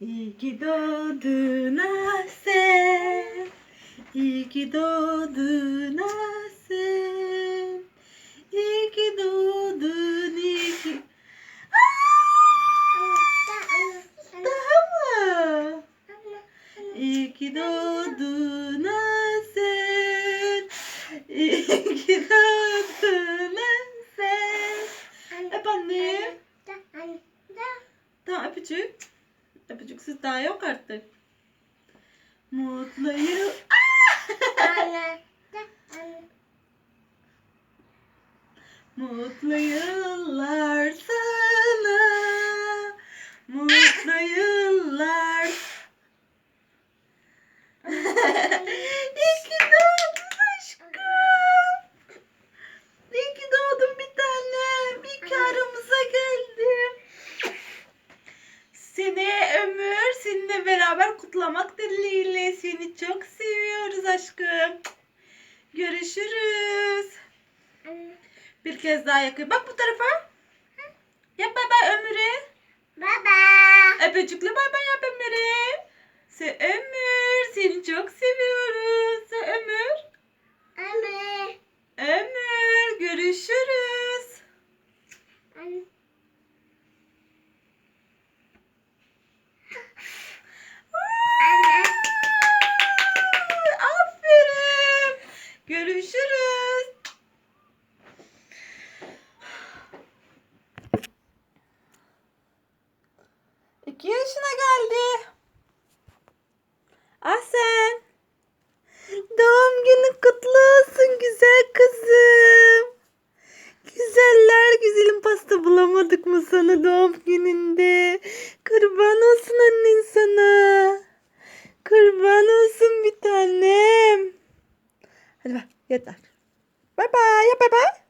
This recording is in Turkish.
İyi ki doğdun Asen. İyi ki doğdun Asen. İyi ki doğdun, iyi ki... Daha mı? İyi ki doğdun Asen. İyi ki doğdun Asen. Öp anne. Tamam öpücük. Öpücüksüz daha yok artık. Mutlu yıl. Mutlu yıllar sana. Mutlu yıllar. İyi ki doğdun aşkım. İyi ki doğdun bir tanem. İyi ki aramıza geldin. Seni ömür seninle beraber kutlamak dileğiyle. Seni çok seviyoruz aşkım. Görüşürüz. Bir kez daha yakın. Bak bu tarafa. Yap bay bay Ömür'e. Öpücükle bay bay yap 12 yaşına geldi. Ah sen. Doğum günü kutlu olsun güzel kızım. Güzeller güzelim pasta bulamadık mı sana doğum gününde? Kurban olsun annen sana. Kurban olsun bir tanem. Hadi bak yat artık. Bye bye. Ya bye bye.